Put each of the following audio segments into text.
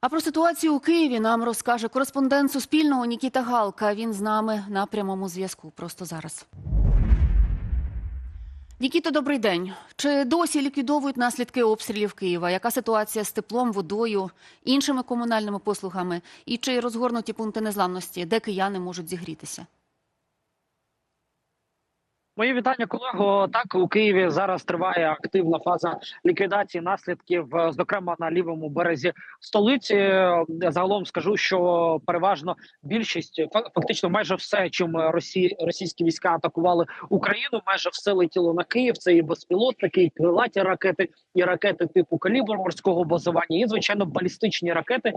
А про ситуацію у Києві нам розкаже кореспондент Суспільного Нікіта Галка. Він з нами на прямому зв'язку. Просто зараз. Нікіто, добрий день. Чи досі ліквідовують наслідки обстрілів Києва? Яка ситуація з теплом, водою, іншими комунальними послугами? І чи розгорнуті пункти незламності, де кияни можуть зігрітися? Мої вітання, колего. Так у Києві зараз триває активна фаза ліквідації наслідків, е, зокрема на лівому березі столиці. Е, Загалом скажу, що переважно більшість фа- фактично майже все, чим Росі, російські війська атакували Україну, майже все летіло на Київ. Це і безпілотники, і крилаті ракети, і ракети типу калібр морського базування, і звичайно балістичні ракети. Е,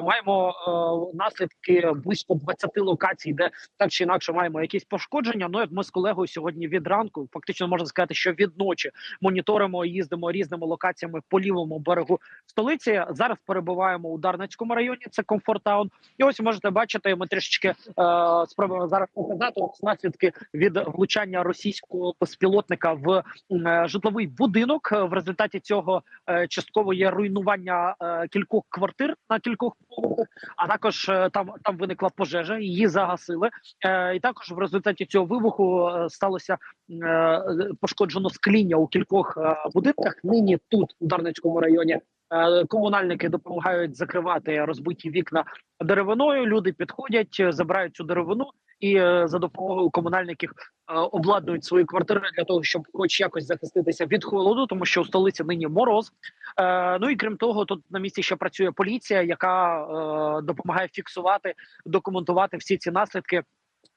Маємо наслідки близько 20 локацій, де так чи інакше маємо якісь пошкодження. Ну як ми з колегою сьогодні від ранку, фактично можна сказати, що від ночі моніторимо і їздимо різними локаціями по лівому берегу столиці. Зараз перебуваємо у Дарницькому районі. Це комфортаун. І ось можете бачити. Ми трішечки е, спробуємо зараз показати наслідки від влучання російського безпілотника в е, житловий будинок. В результаті цього е, частково є руйнування е, кількох квартир на кількох а також е, там там виникла пожежа. Її загасили. Е, і також в результаті цього вибуху е, сталося пошкоджено скління у кількох будинках. Нині тут у Дарницькому районі. Е, Комунальники допомагають закривати розбиті вікна деревиною. Люди підходять, е, забирають цю деревину і е, за допомогою комунальників обладнують свої квартири для того, щоб хоч якось захиститися від холоду, тому що у столиці нині мороз. Ну і крім того, тут на місці ще працює поліція, яка допомагає фіксувати, документувати всі ці наслідки.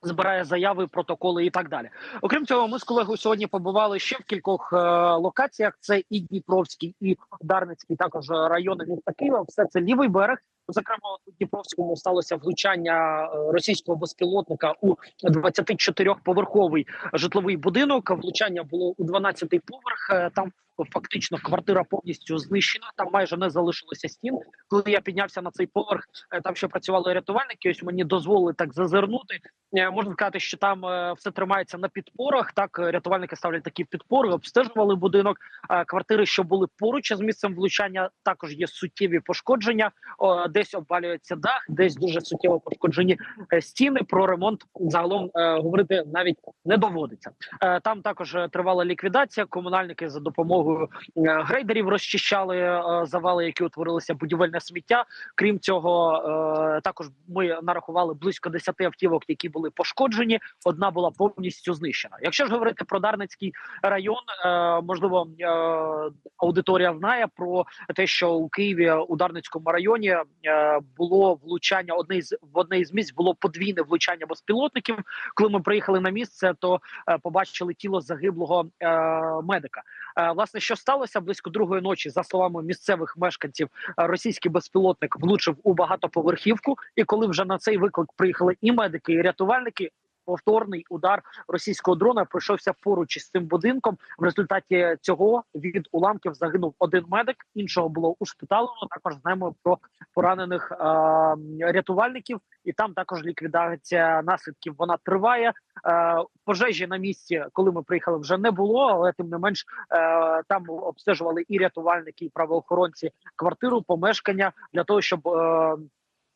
Збирає заяви, протоколи і так далі. Окрім цього, ми з колегою сьогодні побували ще в кількох е, локаціях: це і Дніпровський, і Дарницький, також райони міста Києва. Все це лівий берег. Зокрема, у Дніпровському сталося влучання е, російського безпілотника у 24-поверховий житловий будинок. Влучання було у 12-й поверх. Е, Там фактично квартира повністю знищена. Там майже не залишилося стін. Коли я піднявся на цей поверх, е, там ще працювали рятувальники. Ось мені дозволили так зазирнути. Е, Можна сказати, що там е, все тримається на підпорах. Так рятувальники ставлять такі підпори, обстежували будинок. Квартири, що були поруч з місцем влучання, також є суттєві пошкодження. Десь обвалюється дах, десь дуже суттєво пошкоджені стіни. Про ремонт загалом говорити навіть не доводиться. Там також тривала ліквідація. Комунальники за допомогою грейдерів розчищали е, завали, які утворилися будівельне сміття. Крім цього, е, також ми нарахували близько 10 автівок, які були пошкоджені. Одна була повністю знищена. Якщо ж говорити про Дарницький район, е, можливо, е, аудиторія знає про те, що у Києві у Дарницькому районі е, було влучання. Одне з в одне із місць було подвійне влучання безпілотників. Коли ми приїхали на місце, то е, побачили тіло загиблого е, медика. Е, власне, що сталося близько другої ночі, за словами місцевих мешканців, е, російський безпілотник влучив у багатоповерхівку. І коли вже на цей виклик приїхали і медики, і рятувальники. Повторний удар російського дрона пройшовся поруч із цим будинком. В результаті цього від уламків загинув один медик, іншого було ушпиталено. Також знаємо про поранених е, рятувальників, і там також ліквідація наслідків вона триває. Е, пожежі на місці, коли ми приїхали, вже не було, але тим не менш е, там обстежували і рятувальники, і правоохоронці квартиру, помешкання для того, щоб.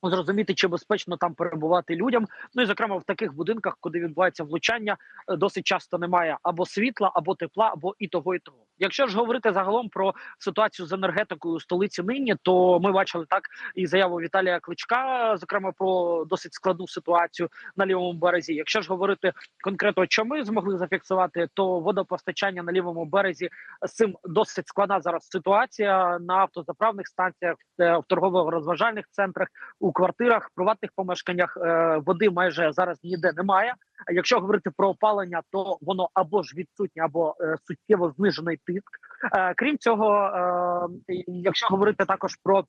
Е, Зрозуміти, чи безпечно там перебувати людям. Ну і зокрема в таких будинках, куди відбувається влучання, е, досить часто немає або світла, або тепла, або і того, і того. Якщо ж говорити загалом про ситуацію з енергетикою у столиці нині, то ми бачили так і заяву Віталія Кличка, зокрема про досить складну ситуацію на лівому березі. Якщо ж говорити конкретно, що ми змогли зафіксувати, то водопостачання на лівому березі з цим досить складна зараз ситуація на автозаправних станціях, е, в торгово-розважальних центрах, у квартирах, приватних помешканнях е, води майже зараз ніде немає. Якщо говорити про опалення, то воно або ж відсутнє, або е, суттєво знижений тиск. Е, крім цього, е, якщо говорити також про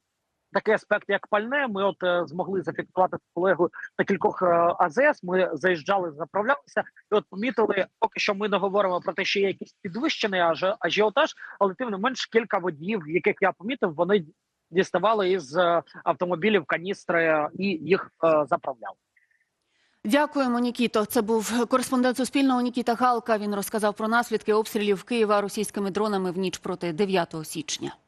такий аспект, як пальне, ми от е, змогли зафіксувати з колегою на кількох е, АЗС. Ми заїжджали, заправлялися, і от помітили, поки що ми не говоримо про те, що є якийсь підвищений аж- ажіотаж, але тим не менш кілька водіїв, яких я помітив, вони діставали із е, автомобілів каністри і їх е, заправляли. Дякуємо, Нікіто. Це був кореспондент Суспільного Нікіта Галка. Він розказав про наслідки обстрілів Києва російськими дронами в ніч проти 9 січня.